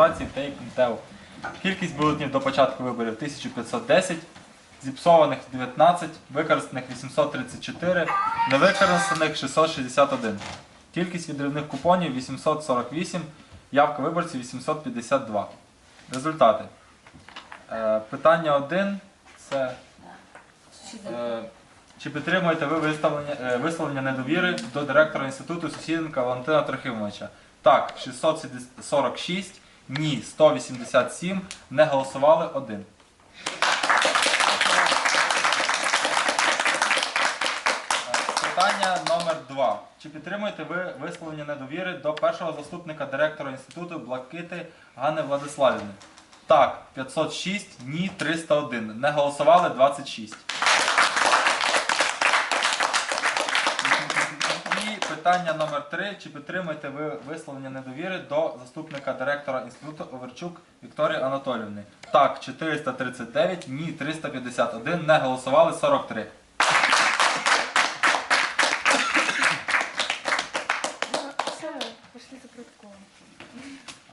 адміністрації та КМТУ. Кількість бюлетнів до початку виборів 1510, зіпсованих 19, використаних 834, невикористаних 661. Кількість відривних купонів 848, явка виборців 852. Результати. Е, питання 1 це е, чи підтримуєте ви виставлення, е, висловлення недовіри до директора інституту Сусіденка Валентина Трохимовича? Так, 646, ні, 187, не голосували 1. Питання номер 2. Чи підтримуєте ви висловлення недовіри до першого заступника директора інституту Блакити Ганни Владиславівни? Так, 506, ні, 301. Не голосували 26. Питання номер три: Чи підтримуєте ви висловлення недовіри до заступника директора інституту Оверчук Вікторії Анатолівни? Так, 439, ні, 351, не голосували 43. Все, за протоколом.